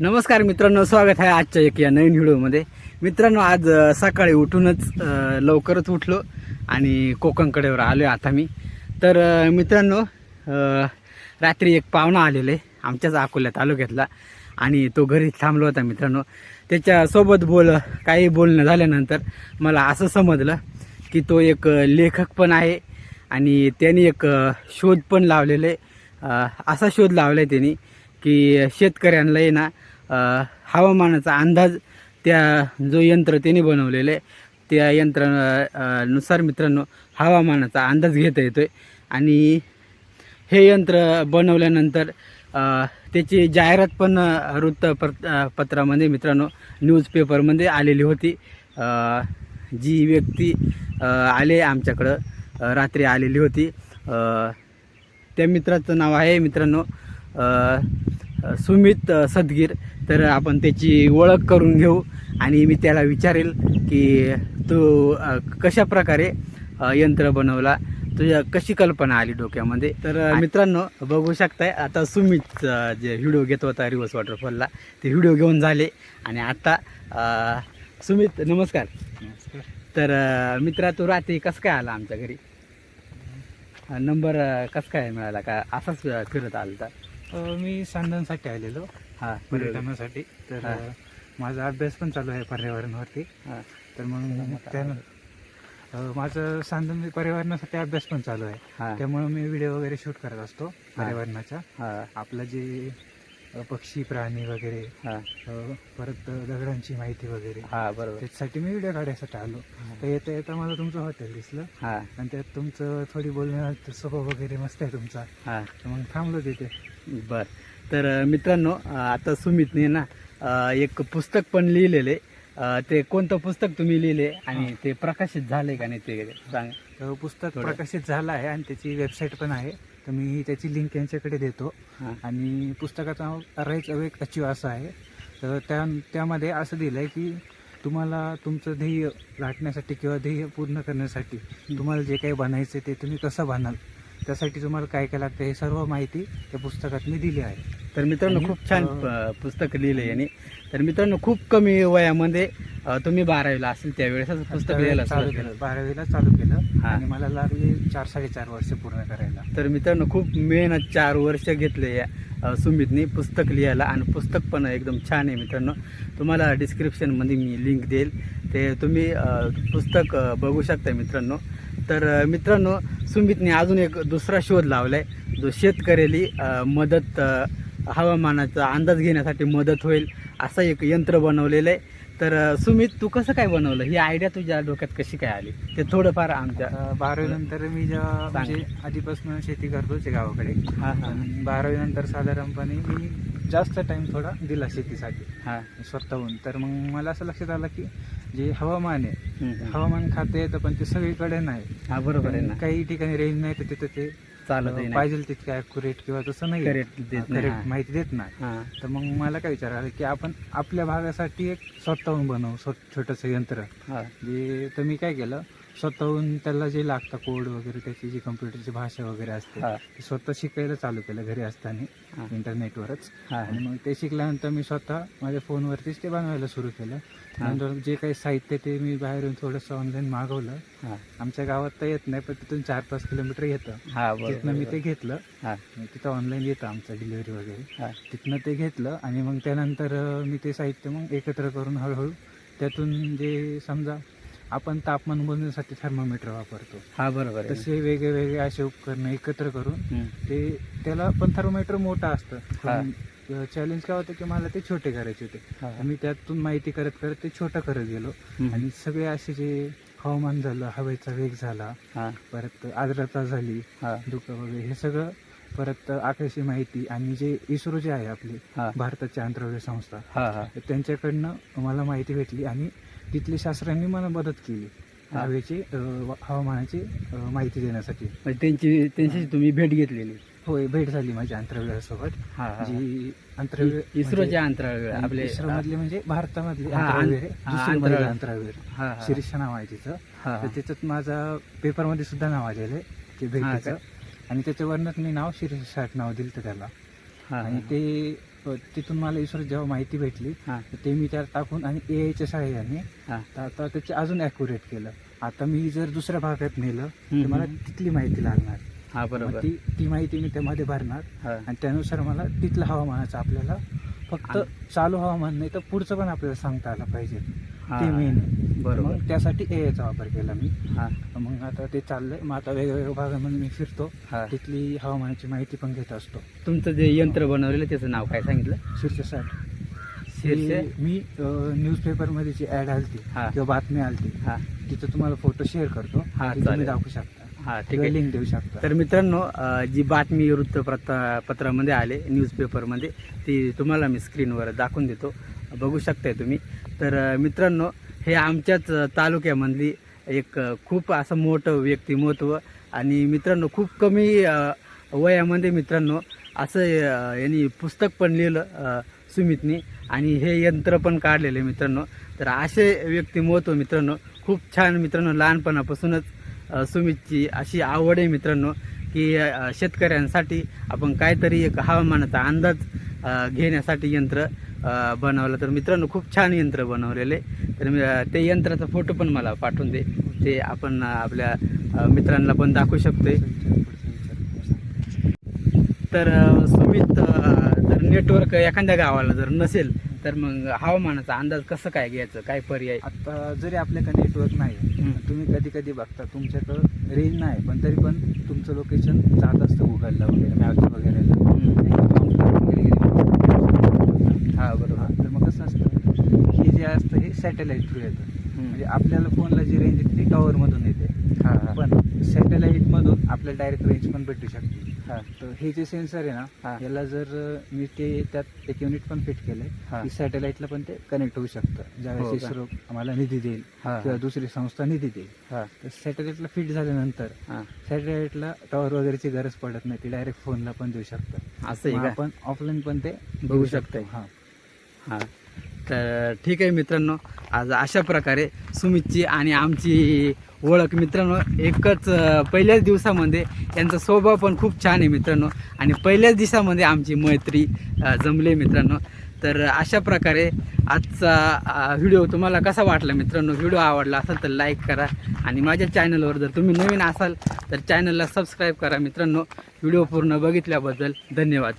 नमस्कार मित्रांनो स्वागत आहे आजच्या एक या नवीन व्हिडिओमध्ये. मित्रांनो आज सकाळी उठूनच लवकरच उठलो आणि कोकणकडेवर आलो आहे आता मी. तर मित्रांनो रात्री एक पाहुणा आलेले आमच्याच अकोल्या तालुक्यातला आणि तो घरी थांबलो होता मित्रांनो. त्याच्यासोबत बोल काही बोलणं झाल्यानंतर मला असं समजलं की तो एक लेखक पण आहे आणि त्यांनी एक शोध पण लावलेले. आहे असा शोध लावला आहे त्यांनी की शेतकऱ्यांना ना हवामानाचा अंदाज त्या जो यंत्र त्याने बनवलेलं आहे त्या यंत्रनुसार मित्रांनो हवामानाचा अंदाज घेता येतो आहे आणि हे यंत्र बनवल्यानंतर त्याची जाहिरात पण अ, वृत्तपत्र पत्रामध्ये मित्रांनो न्यूजपेपरमध्ये आलेली होती. जी व्यक्ती आले आमच्याकडं रात्री आलेली होती. त्या मित्राचं नाव आहे मित्रांनो सुमित सदगीर. तर आपण त्याची ओळख करून घेऊ आणि मी त्याला विचारेल की तू कशा प्रकारे यंत्र बनवला तुझ्या कशी कल्पना आली डोक्यामध्ये? तर मित्रांनो बघू शकताय आता सुमित जे व्हिडिओ घेत होता रिवर्स वॉटरफॉलला ते व्हिडिओ घेऊन झाले आणि आता सुमित नमस्कार. तर अ, मित्रा तू रात्री कसं काय आला आमच्या घरी? नंबर कसं काय मिळाला? का असाच फिरत आला होता मी सांदनसाठी आलेलो. हा पर्यटनासाठी. तर माझा अभ्यास पण चालू आहे पर्यावरणावरती. तर मग त्यानं माझं सांदन पर्यावरणासाठी अभ्यास पण चालू आहे. त्यामुळे मी व्हिडिओ वगैरे शूट करत असतो पर्यावरणाच्या हा. आपलं जे पक्षी प्राणी वगैरे हा. अ, परत दगडांची माहिती वगैरे. हा बरोबर. त्याच्यासाठी मी व्हिडिओ काढायसाठी आलो. तर येता येता मला तुमचं हॉटेल दिसलं. हा. आणि त्यात तुमचं थोडी बोलण्यात स्वभाव वगैरे मस्त आहे तुमचा. हा. तर मग थांबलो तिथे. बर. तर अ, मित्रांनो अ, आता सुमितने ना अ, एक पुस्तक पण लिहिलेले. ते कोणतं पुस्तक तुम्ही लिहिले आणि ते प्रकाशित झाले का नाही ते सांग. तर पुस्तक. प्रकाशित झालं आहे आणि त्याची वेबसाईट पण आहे. तर मी त्याची लिंक यांच्याकडे देतो. आणि पुस्तकाचं नाव राईच अवेक अचीव असं आहे. तर त्या त्यामध्ये असं दिलं आहे की तुम्हाला तुमचं ध्येय गाठण्यासाठी किंवा ध्येय पूर्ण करण्यासाठी तुम्हाला जे काही बनायचं ते तुम्ही कसं बनाल? त्यासाठी तुम्हाला काय काय लागतं हे सर्व माहिती त्या पुस्तकात मी दिली आहे. तर मित्रांनो खूप छान पुस्तक लिहिले यांनी. तर मित्रांनो खूप कमी वयामध्ये तुम्ही बारावीला असेल त्यावेळेसच पुस्तक लिहायला चालू केली. बारावीला चालू केलं. हा. आणि मला लागले चार साडेचार वर्ष पूर्ण करायला. तर मित्रांनो खूप मेहनत चार वर्ष घेतले या अ, सुमितनी पुस्तक लिहायला आणि पुस्तक पण एकदम छान आहे मित्रांनो. तुम्हाला डिस्क्रिप्शनमध्ये मी लिंक देईल. ते तुम्ही अ, पुस्तक अ, बघू शकता मित्रांनो. तर अ, मित्रांनो सुमितने अजून एक दुसरा शोध लावला आहे जो शेतकऱ्याली अ, मदत अ, हवामानाचा अंदाज घेण्यासाठी मदत होईल असं एक यंत्र बनवलेलं आहे. तर सुमित तू कसं काय बनवलं? ही आयडिया तुझ्या डोक्यात कशी काय आली? ते थोडंफार आमच्या बारावी नंतर मी जेव्हा. म्हणजे आधीपासून शेती करतोच गावाकडे हां हां. बारावी नंतर साधारणपणे मी जास्त टाइम थोडा दिला शेतीसाठी हां. स्वतःहून. तर मग मला असं लक्षात आलं की जे हवामान आहे. हवामान खाते येतं पण ते सगळीकडे नाही. हा बरोबर आहे ना. काही ठिकाणी रेंज नाही तर तिथं ते चालत पाहिजे तितके अॅक्युरेट किंवा तसं नाही. देत हां. माहिती देत नाही. हां. तर मग मला काय विचार आला की आपण आपल्या भागासाठी एक स्वतःहून बनवू छोटंसं यंत्र. हां. जे तर मी काय केलं स्वतःहून त्याला जे लागतं कोड वगैरे त्याची जी कम्प्युटरची भाषा वगैरे असते हां. ते स्वतः शिकायला चालू केलं घरी असताना हां. इंटरनेटवरच हां आणि मग ते शिकल्यानंतर मी स्वतः माझ्या फोनवरतीच ते बनवायला सुरू केलं. नंतर जे काही साहित्य ते मी बाहेरून थोडंसं ऑनलाईन मागवलं. हां. आमच्या गावात तर येत नाही पण तिथून चार पाच किलोमीटर येतं. हां तिथनं मी ते बरोबर. घेतलं. हां. तिथं ऑनलाईन येतं आमचं डिलिव्हरी वगैरे. तिथनं ते घेतलं आणि मग त्यानंतर अं, मी ते साहित्य मग एकत्र करून हळूहळू त्यातून जे समजा आपण तापमान मोजण्यासाठी थर्मामीटर वापरतो. हां बरोबर आहे. तसे वेगळे वेगळे असे उपकरणं एकत्र करून हम्म. ते त्याला पण थर्मामीटर मोठं असतं. हा. चॅलेंज काय होतं की मला ते छोटे करायचे होते. हां. मी त्यातून माहिती करत करत ते छोटं करत गेलो. हम्म. आणि सगळे असे जे हवामान झालं हवेचा वेग झाला हां. परत आर्द्रता झाली हां. धुकं वगैरे हे सगळं परत आकाशी माहिती आणि जे इस्रो जे आहे आपली हां. भारताची अंतराळ संस्था हां हां. त्यांच्याकडनं मला माहिती भेटली आणि तिथली शास्त्रांनी मला मदत केली. हवेची हवामानाची माहिती देण्यासाठी. म्हणजे त्यांची त्यांच्याशी तुम्ही भेट घेतलेली. होय भेट झाली हां हां जी अंतराळवीर इस्रोच्या अंतराळ म्हणजे- आपले इस्रो मधले म्हणजे भारतामधले अंतराळवीर आहे. दुसरे अंतराळ- महिला अंतराळवीर हां हां. शिरीष नाव आहे तिचं. तर त्याच्यात माझा पेपरमध्ये सुद्धा नाव आलेलं आहे ते भेटीचं. आणि त्याच्यावरनंच मी नाव शिरीष साठ नाव दिलं त्याला. हां आणि ते तिथून मला ईश्वर जेव्हा माहिती भेटली हां. ते मी त्यात टाकून आणि ए आयच्या सहाय्याने हां. तर आता त्याचे अजून ॲक्युरेट केलं. आता मी जर दुसऱ्या भागात नेलं हम्म, तर मला हम्म. तिथली माहिती लागणार. हा मग बरोबर. ती ती माहिती मी त्यामध्ये भरणार हा. आणि त्यानुसार मला तिथलं हवामानाचं आपल्याला फक्त चालू हवामान नाही तर पुढचं पण आपल्याला सांगता आलं पाहिजे. हा, ते मेन आहे. बरोबर. मग त्यासाठी ए आयचा वापर केला मी. हा. मग आता ते चाललंय. मग आता वेगवेगळ्या भागामध्ये मी फिरतो. हा. तिथली हवामानाची माहिती पण घेत असतो. तुमचं जे यंत्र बनवलेलं त्याचं नाव काय सांगितलं? शीर्षसाठ शीर्षे मी न्यूजपेपरमध्ये जी ॲड आलती हा. किंवा बातमी आलती हा. तिथं तुम्हाला फोटो शेअर करतो. हा, ती तुम्ही चालेल. दाखवू शकता. हा ठीक किंवा आहे. लिंक देऊ शकता. तर मित्रांनो अ, जी बातमी वृत्तपत्र पत्रामध्ये आले न्यूजपेपरमध्ये ती तुम्हाला मी स्क्रीनवर दाखवून देतो. बघू शकताय तुम्ही. तर मित्रांनो हे आमच्याच तालुक्यामधली एक खूप असं मोठं व्यक्तिमत्व आणि मित्रांनो खूप कमी वयामध्ये मित्रांनो असं यांनी पुस्तक पण लिहिलं सुमितनी. आणि हे यंत्र पण काढलेलं आहे मित्रांनो. तर असे व्यक्तिमत्व मित्रांनो खूप छान मित्रांनो लहानपणापासूनच सुमितची अशी आवड आहे मित्रांनो की शेतकऱ्यांसाठी आपण काहीतरी एक हवामानाचा अंदाज घेण्यासाठी यंत्र बनवलं. तर मित्रांनो खूप छान यंत्र बनवलेले. तर मी ते यंत्राचा फोटो पण मला पाठवून दे. ते आपण आपल्या मित्रांना पण दाखवू शकतोय. तर सुमित जर नेटवर्क एखाद्या गावाला जर नसेल तर मग हवामानाचा अंदाज कसं काय घ्यायचं? काय पर्याय? आता जरी आपल्याकडे नेटवर्क नाही. तुम्ही कधी कधी बघता तुमच्याकडं रेंज नाही पण तरी पण तुमचं लोकेशन जात असतं गुगलला वगैरे हा हा, बरोबर. तर मग कसं असतं? हे जे असतं हे सॅटेलाईट थ्रू येतं. म्हणजे आपल्याला फोनला जी रेंज येते ती टॉवरमधून येते. हा हा. पण सॅटेलाईटमधून आपल्याला डायरेक्ट रेंज पण भेटू शकते. हा. तर हे जे सेन्सर आहे हा. ना याला जर मी ते त्यात एक युनिट पण फिट हा. केलंय की सॅटेलाईटला पण ते कनेक्ट होऊ शकतं. हो ज्यावेळेस? इस्रो आम्हाला निधी देईल हा. किंवा दुसरी संस्था निधी देईल. हा. तर सॅटेलाईटला फिट झाल्यानंतर हा. सॅटेलाईटला टॉवर वगैरेची गरज पडत नाही. ती डायरेक्ट फोनला पण देऊ शकतं. असं आपण ऑफलाईन पण ते बघू शकतोय. हा. हां. तर ठीक आहे मित्रांनो आज अशा प्रकारे सुमितची आणि आमची ओळख मित्रांनो एकच पहिल्याच दिवसामध्ये यांचा स्वभाव पण खूप छान आहे मित्रांनो. आणि पहिल्याच दिवसामध्ये आमची मैत्री जमली आहे मित्रांनो. तर अशा प्रकारे आजचा व्हिडिओ तुम्हाला कसा वाटला मित्रांनो? व्हिडिओ आवडला असेल तर लाईक करा. आणि माझ्या चॅनलवर जर तुम्ही नवीन असाल तर चॅनलला सबस्क्राईब करा मित्रांनो. व्हिडिओ पूर्ण बघितल्याबद्दल धन्यवाद.